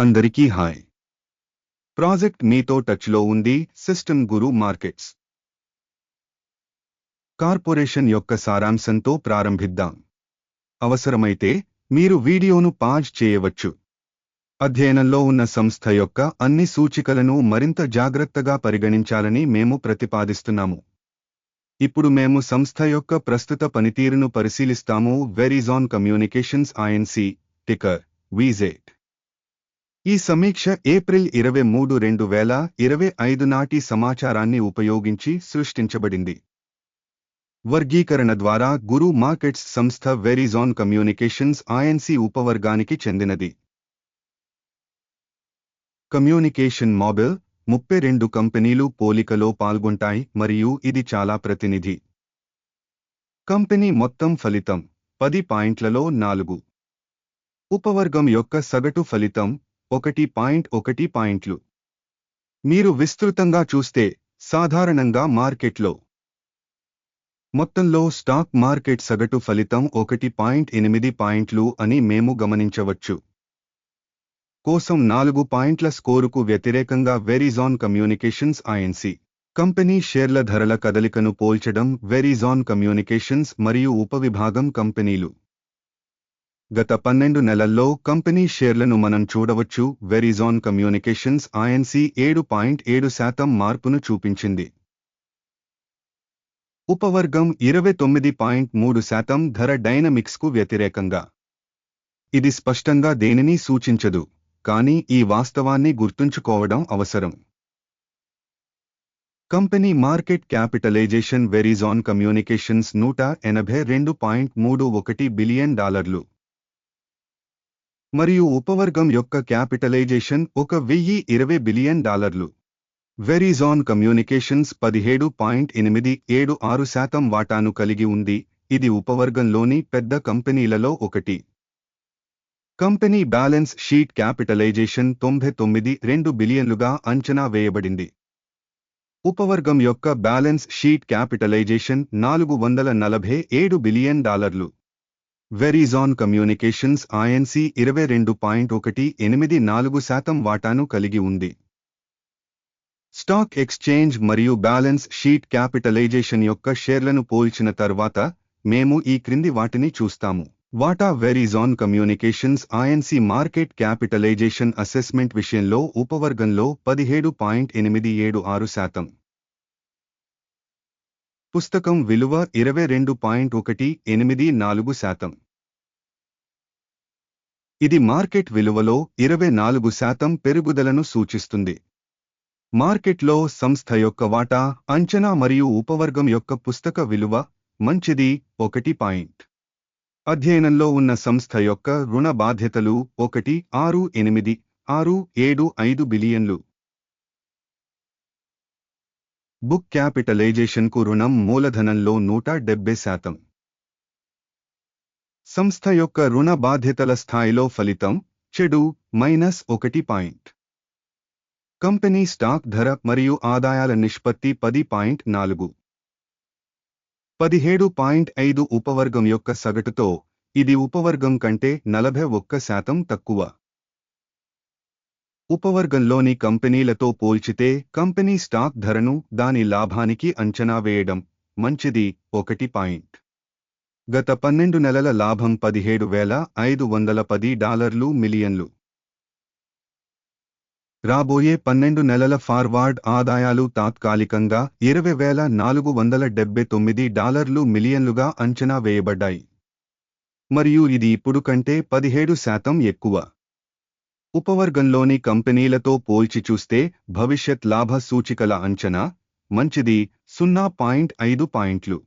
అందరికీ hi. Project మీతో టచ్లో ఉంది సిస్టమ్ గురు మార్కెట్స్. కార్పొరేషన్ యొక్క సారాంశంతో ప్రారంభిద్దాం. అవసరమైతే మీరు వీడియోను పాజ్ చేయవచ్చు. అధ్యయనంలో ఉన్న సంస్థ యొక్క అన్ని సూచికలను మరింత జాగ్రత్తగా పరిగణించాలని మేము ప్రతిపాదిస్తున్నాము. ఇప్పుడు మేము సంస్థ యొక్క ప్రస్తుత పనితీరును పరిశీలిస్తాము. వెరీజాన్ కమ్యూనికేషన్స్ ఐఎన్సి టికర్ వీజేట్ ఈ సమీక్ష ఏప్రిల్ ఇరవై మూడు రెండు వేల ఇరవై ఐదు నాటి సమాచారాన్ని ఉపయోగించి సృష్టించబడింది. వర్గీకరణ ద్వారా గురు మార్కెట్స్ సంస్థ వెరిజాన్ కమ్యూనికేషన్స్ ఐఎన్సి ఉపవర్గానికి చెందినది. కమ్యూనికేషన్ మొబైల్ ముప్పై రెండు కంపెనీలు పోలికలో పాల్గొంటాయి మరియు ఇది చాలా ప్రతినిధి. కంపెనీ మొత్తం ఫలితం పది పాయింట్లలో నాలుగు. ఉపవర్గం యొక్క సగటు ఫలితం ఒకటి పాయింట్ ఒకటి పాయింట్లు. మీరు విస్తృతంగా చూస్తే సాధారణంగా మార్కెట్లో. మొత్తంలో స్టాక్ మార్కెట్ సగటు ఫలితం ఒకటి పాయింట్ ఎనిమిది పాయింట్లు అని మేము గమనించవచ్చు. కోసం నాలుగు పాయింట్ల స్కోరుకు వ్యతిరేకంగా వెరీజాన్ కమ్యూనికేషన్స్ ఐఎన్సీ కంపెనీ షేర్ల ధరల కదలికను పోల్చడం వెరీజాన్ కమ్యూనికేషన్స్ మరియు ఉపవిభాగం కంపెనీలు. గత పన్నెండు నెలల్లో కంపెనీ షేర్లను మనం చూడవచ్చు వెరిజాన్ కమ్యూనికేషన్స్ ఐఎన్సీ ఏడు పాయింట్ ఏడు శాతం మార్పును చూపించింది. ఉపవర్గం ఇరవై తొమ్మిది పాయింట్ మూడు శాతం ధర డైనమిక్స్కు వ్యతిరేకంగా. ఇది స్పష్టంగా దేనిని సూచించదు కానీ ఈ వాస్తవాన్ని గుర్తుంచుకోవడం అవసరం. Company market capitalization Verizon communications నూట ఎనభై రెండు పాయింట్ మూడు ఒకటి బిలియన్ డాలర్లు. మరియు ఉపవర్గం యొక్క క్యాపిటలైజేషన్ ఒక వెయ్యి ఇరవై బిలియన్ డాలర్లు. వెరీజాన్ కమ్యూనికేషన్స్ పదిహేడు పాయింట్ ఎనిమిది ఏడు ఆరు శాతం వాటాను కలిగి ఉంది. ఇది ఉపవర్గంలోని పెద్ద కంపెనీలలో ఒకటి. కంపెనీ బ్యాలెన్స్ షీట్ క్యాపిటలైజేషన్ తొంభై తొమ్మిది రెండు బిలియన్లుగా అంచనా వేయబడింది. ఉపవర్గం యొక్క బ్యాలెన్స్ షీట్ క్యాపిటలైజేషన్ నాలుగు వందల నలభై ఏడు బిలియన్ డాలర్లు. వెరీజాన్ కమ్యూనికేషన్స్ ఐఎన్సీ ఇరవై రెండు పాయింట్ ఒకటి ఎనిమిది నాలుగు శాతం వాటాను కలిగి ఉంది. స్టాక్ ఎక్స్చేంజ్ మరియు బ్యాలెన్స్ షీట్ క్యాపిటలైజేషన్ యొక్క షేర్లను పోల్చిన తర్వాత మేము ఈ క్రింది వాటిని చూస్తాము. వాటా Verizon communications INC market capitalization assessment విషయంలో ఉపవర్గంలో పదిహేడు పాయింట్ ఎనిమిది ఏడు ఆరు శాతం. పుస్తకం విలువ ఇరవై రెండు పాయింట్ ఒకటి ఎనిమిది నాలుగు శాతం. ఇది మార్కెట్ విలువలో ఇరవై నాలుగు శాతం పెరుగుదలను సూచిస్తుంది. మార్కెట్లో సంస్థ యొక్క వాటా అంచనా మరియు ఉపవర్గం యొక్క పుస్తక విలువ మంచిది ఒకటి పాయింట్. అధ్యయనంలో ఉన్న సంస్థ యొక్క రుణ బాధ్యతలు ఒకటి ఆరు ఎనిమిది ఆరు ఏడు ఐదు బిలియన్లు. బుక్ క్యాపిటలైజేషన్కు రుణం మూలధనంలో నూట డెబ్బై శాతం. సంస్థ యొక్క రుణ బాధ్యతల స్థాయిలో ఫలితం చెడు మైనస్ ఒకటి పాయింట్. కంపెనీ స్టాక్ ధర మరియు ఆదాయాల నిష్పత్తి పది పాయింట్ నాలుగు. పదిహేడు పాయింట్ ఐదు ఉపవర్గం యొక్క సగటుతో ఇది ఉపవర్గం కంటే నలభై ఒక్క శాతం తక్కువ. ఉపవర్గంలోని కంపెనీలతో పోల్చితే కంపెనీ స్టాక్ ధరను దాని లాభానికి అంచనా వేయడం మంచిది. ఒకటి పాయింట్. గత పన్నెండు నెలల లాభం పదిహేడు వేల ఐదు వందల పది డాలర్లు మిలియన్లు. రాబోయే పన్నెండు నెలల ఫార్వార్డ్ ఆదాయాలు తాత్కాలికంగా ఇరవై వేల నాలుగు వందల డెబ్బై తొమ్మిది డాలర్లు మిలియన్లుగా అంచనా వేయబడ్డాయి. మరియు ఇది ఇప్పుడు కంటే పదిహేడు శాతం ఎక్కువ. ఉపవర్గంలోని కంపెనీలతో పోల్చి చూస్తే భవిష్యత్ లాభ సూచికల అంచనా మంచిది సున్నా పాయింట్ ఐదు పాయింట్లు.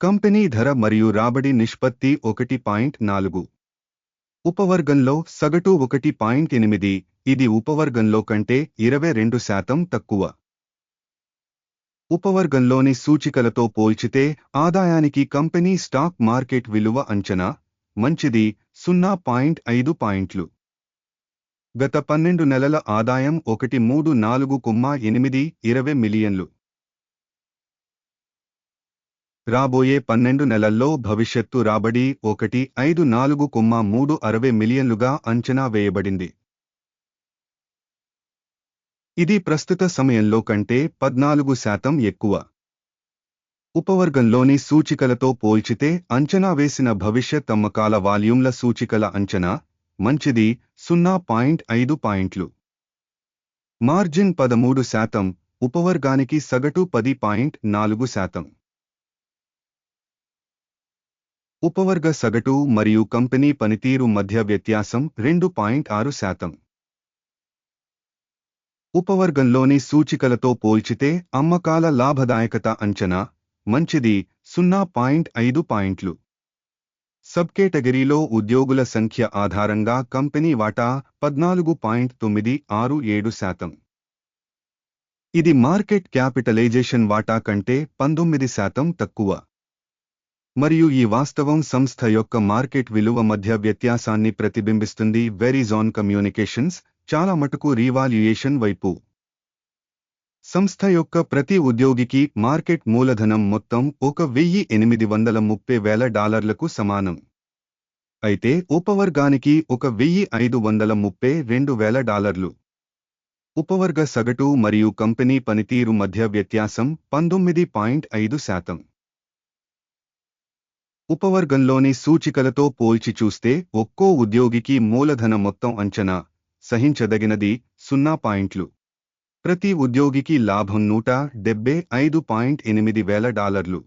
కంపెనీ ధర మరియు రాబడి నిష్పత్తి ఒకటి పాయింట్ నాలుగు. ఉపవర్గంలో సగటు ఒకటి పాయింట్ ఎనిమిది ఇది ఉపవర్గంలో కంటే ఇరవై రెండు శాతం తక్కువ. ఉపవర్గంలోని సూచికలతో పోల్చితే ఆదాయానికి కంపెనీ స్టాక్ మార్కెట్ విలువ అంచనా మంచిది సున్నా పాయింట్ ఐదు పాయింట్లు. గత పన్నెండు నెలల ఆదాయం ఒకటి మూడు నాలుగు కుమ్మ ఎనిమిది ఇరవై మిలియన్లు. రాబోయే పన్నెండు నెలల్లో భవిష్యత్తు రాబడి ఒకటి ఐదు నాలుగు కుమ్మ మూడు అరవై మిలియన్లుగా అంచనా వేయబడింది. ఇది ప్రస్తుత సమయంలో కంటే పద్నాలుగు శాతం ఎక్కువ. ఉపవర్గంలోని సూచికలతో పోల్చితే అంచనా వేసిన భవిష్యత్ అమ్మకాల వాల్యూమ్ల సూచికల అంచనా మంచిది సున్నా పాయింట్ ఐదు పాయింట్లు. మార్జిన్ పదమూడు శాతం ఉపవర్గానికి సగటు పది పాయింట్ నాలుగు శాతం. ఉపవర్గ సగటు మరియు కంపెనీ పనితీరు మధ్య వ్యత్యాసం రెండు పాయింట్ ఆరు శాతం. ఉపవర్గంలోని సూచికలతో పోల్చితే అమ్మకాల లాభదాయకత అంచనా మంచిది సున్నా పాయింట్ ఐదు పాయింట్లు. సబ్ కేటగిరీలో ఉద్యోగుల సంఖ్య ఆధారంగా కంపెనీ వాటా పద్నాలుగు పాయింట్ తొమ్మిది ఆరు ఏడు శాతం. ఇది మార్కెట్ క్యాపిటలైజేషన్ వాటా కంటే పంతొమ్మిది శాతం తక్కువ. మరియు ఈ వాస్తవం సంస్థ యొక్క మార్కెట్ విలువ మధ్య వ్యత్యాసాన్ని ప్రతిబింబిస్తుంది వెరీజాన్ కమ్యూనికేషన్స్ చాలా మటుకు రీవాల్యుయేషన్ వైపు. సంస్థ యొక్క ప్రతి ఉద్యోగికి మార్కెట్ మూలధనం మొత్తం ఒక వెయ్యి ఎనిమిది వందల ముప్పై వేల డాలర్లకు సమానం. అయితే ఉపవర్గానికి ఒక వెయ్యి ఐదు వందల ముప్పై రెండు వేల డాలర్లు. ఉపవర్గ సగటు మరియు కంపెనీ పనితీరు మధ్య వ్యత్యాసం పంతొమ్మిది పాయింట్ ఐదు శాతం. ఉపవర్గంలోని సూచికలతో పోల్చి చూస్తే ఒక్కో ఉద్యోగికి మూలధన మొత్తం అంచనా సహించదగినది సున్నా పాయింట్లు. ప్రతి ఉద్యోగికి లాభం నూట డెబ్బై ఐదు పాయింట్ ఎనిమిది వేల డాలర్లు.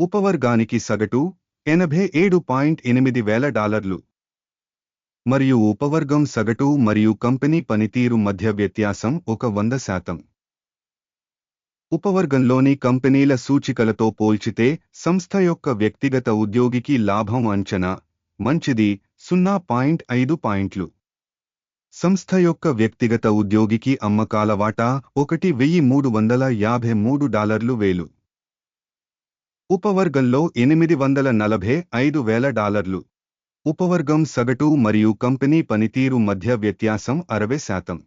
ఉపవర్గానికి సగటు ఎనభై ఏడు పాయింట్ ఎనిమిది వేల డాలర్లు. మరియు ఉపవర్గం సగటు మరియు కంపెనీ పనితీరు మధ్య వ్యత్యాసం ఒక వంద శాతం. ఉపవర్గంలోని కంపెనీల సూచికలతో పోల్చితే సంస్థ యొక్క వ్యక్తిగత ఉద్యోగికి లాభం అంచనా మంచిది సున్నా పాయింట్ ఐదు పాయింట్లు. సంస్థ యొక్క వ్యక్తిగత ఉద్యోగికి అమ్మకాల వాటా ఒకటి వెయ్యి మూడు వందల యాభై మూడు డాలర్లు వేలు. ఉపవర్గంలో ఎనిమిది వందల నలభై ఐదు వేల డాలర్లు. ఉపవర్గం సగటు మరియు కంపెనీ పనితీరు మధ్య వ్యత్యాసం అరవై శాతం.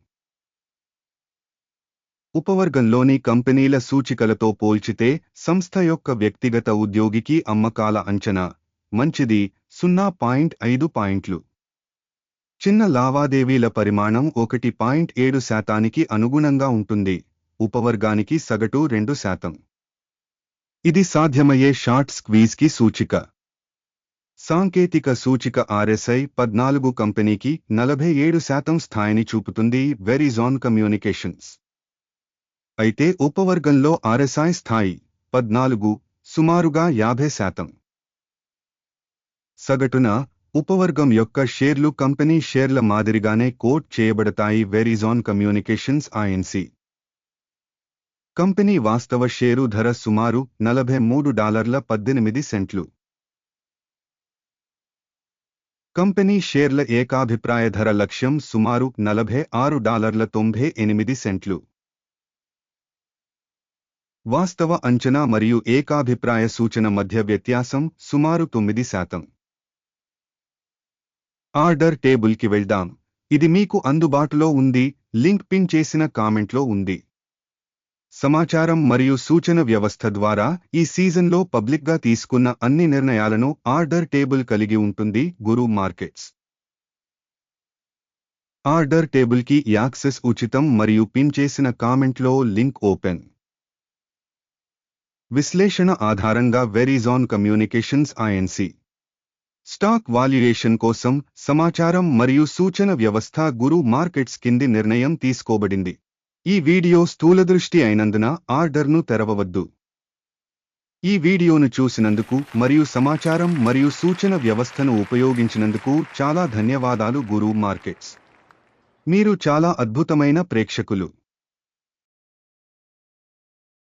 ఉపవర్గంలోని కంపెనీల సూచికలతో పోల్చితే సంస్థ యొక్క వ్యక్తిగత ఉద్యోగికి అమ్మకాల అంచనా మంచిది సున్నా పాయింట్ ఐదు పాయింట్లు. చిన్న లావాదేవీల పరిమాణం ఒకటి పాయింట్ ఏడు శాతానికి అనుగుణంగా ఉంటుంది. ఉపవర్గానికి సగటు రెండు శాతం. ఇది సాధ్యమయ్యే షార్ట్ స్క్వీజ్కి సూచిక. సాంకేతిక సూచిక ఆర్ఎస్ఐ పద్నాలుగు కంపెనీకి నలభై ఏడు శాతం స్థాయిని చూపుతుంది వెరిజాన్ కమ్యూనికేషన్స్. అయితే ఉపవర్గంలో ఆర్ఎస్ఐ స్థాయి పద్నాలుగు సుమారుగా యాభై శాతం. సగటున ఉపవర్గం యొక్క షేర్లు కంపెనీ షేర్ల మాదిరిగానే కోట్ చేయబడతాయి. వెరీజాన్ కమ్యూనికేషన్స్ ఐఎన్సి కంపెనీ వాస్తవ షేరు ధర సుమారు నలభై మూడు డాలర్ల పద్దెనిమిది సెంట్లు. కంపెనీ షేర్ల ఏకాభిప్రాయ ధర లక్ష్యం సుమారు నలభై ఆరు డాలర్ల తొంభై ఎనిమిది సెంట్లు. వాస్తవ అంచనా మరియు ఏకాభిప్రాయ సూచన మధ్య వ్యత్యాసం సుమారు తొమ్మిది శాతం. ఆర్డర్ టేబుల్కి వెళ్దాం. ఇది మీకు అందుబాటులో ఉంది. లింక్ పిన్ చేసిన కామెంట్లో ఉంది. సమాచారం మరియు సూచన వ్యవస్థ ద్వారా ఈ సీజన్లో పబ్లిక్గా తీసుకున్న అన్ని నిర్ణయాలను ఆర్డర్ టేబుల్ కలిగి ఉంటుంది గురు మార్కెట్స్. ఆర్డర్ టేబుల్కి యాక్సెస్ ఉచితం మరియు పిన్ చేసిన కామెంట్లో లింక్ ఓపెన్. విశ్లేషణ ఆధారంగా Verizon communications INC stock valuation కోసం సమాచారం మరియు సూచన వ్యవస్థ గురు మార్కెట్స్ కింది నిర్ణయం తీసుకోబడింది. ఈ వీడియో స్థూలదృష్టి అయినందున ఆర్డర్ను తెరవవద్దు. ఈ వీడియోను చూసినందుకు మరియు సమాచారం మరియు సూచన వ్యవస్థను ఉపయోగించినందుకు చాలా ధన్యవాదాలు గురు మార్కెట్స్. మీరు చాలా అద్భుతమైన ప్రేక్షకులు.